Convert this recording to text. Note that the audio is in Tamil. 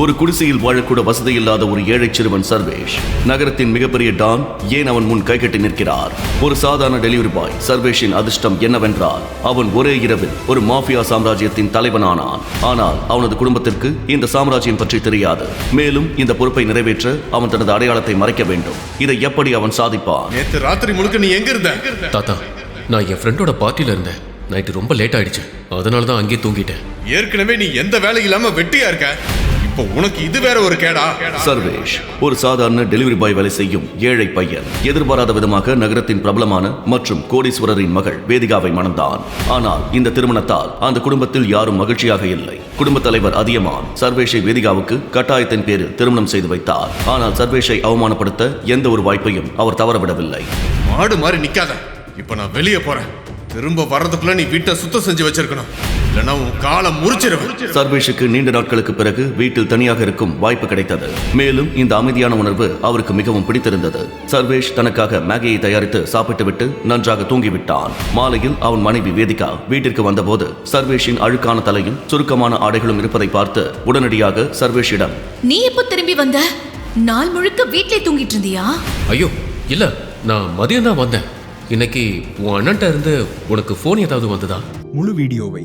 ஒரு குடிசையில் வாழக்கூட வசதி இல்லாத ஒரு ஏழை சிறுவன் சர்வேஷ். நகரத்தின் மிகப்பெரிய டான் ஏன் அவன் முன் கைகட்டி நிற்கிறார்? ஒரு சாதாரண டெலிவரி பாய் சர்வேஷின் அதிர்ஷ்டம் என்னவென்றால் அவன் ஒரே இரவில் ஒரு மாஃபியா சாம்ராஜ்யத்தின் தலைவனானான். ஆனால் அவனது குடும்பத்திற்கு இந்த சாம்ராஜ்யம் பற்றி தெரியாது. மேலும் இந்த பொறுப்பை நிறைவேற்ற அவன் தனது அடையாளத்தை மறைக்க வேண்டும். இதை எப்படி அவன் சாதிப்பான்? நேத்து ராத்திரி முழுக்க நீ எங்க இருந்த? தாத்தா நான் என் ஃப்ரெண்டோட பார்ட்டியில் இருந்தேன். நைட்டு ரொம்ப லேட் ஆயிடுச்சு. அதனால தான் அங்கேயே தூங்கிட்டேன். ஏற்கனவே நீ எந்த வேலை இல்லாம வெட்டியா இருக்க? இப்போ உனக்கு இது வேற ஒரு கேடா? சர்வேஷ் ஒரு சாதாரண டெலிவரி பாய் வேலை செய்யும் ஏழை பையன். எதிர்பாராத விதமாக நகரத்தின் பிரபலமான மற்றும் கோடீஸ்வரரின் மகள் வேதிகாவை மணந்தான். ஆனால் இந்த திருமணத்தால் அந்த குடும்பத்தில் யாரும் மகிழ்ச்சியாக இல்லை. குடும்பத் தலைவர் அதியமான் சர்வேஷை வேதிகாவுக்கு கட்டாயத்தின் பேரில் திருமணம் செய்து வைத்தார். ஆனால் சர்வேஷை அவமானப்படுத்த எந்த ஒரு வாய்ப்பையும் அவர் தவறவிடவில்லை. மாடு மாதிரி நிக்காத. இப்போ நான் வெளியே போறேன். திரும்ப வர்றதுக்குள்ள நீ வீட்டை சுத்தம் செஞ்சு வச்சிருக்கணும். இல்லைன்னா உன் காலை முறிச்சிருவேன். சர்வேஷுக்கு நீண்ட நாட்களுக்கு பிறகு வீட்டில் தனியாக இருக்கும் வாய்ப்பு கிடைத்தது. மேலும் இந்த அமைதியான உணர்வு அவருக்கு மிகவும் பிடித்திருந்தது. சர்வேஷ் தனக்காக மேகியை தயாரித்து சாப்பிட்டுவிட்டு நன்றாக தூங்கிவிட்டான். மாலையில் அவன் மனைவி வேதிகா வீட்டிற்கு வந்தபோது சர்வேஷின் அழுக்கான தலையும் சுருக்கமான ஆடைகளும் இருப்பதை பார்த்து உடனடியாக சர்வேஷிடம் நீ எப்போ திரும்பி வந்த? நாள் முழுக்க வீட்லயே தூங்கிட்டு இருந்தியா? ஐயோ இல்லை நான் மதியம் தான் வந்தேன். இன்னைக்கு உன் அண்ணன்ட்ட இருந்து உனக்கு ஃபோன் ஏதாவது வந்ததா? முழு வீடியோவை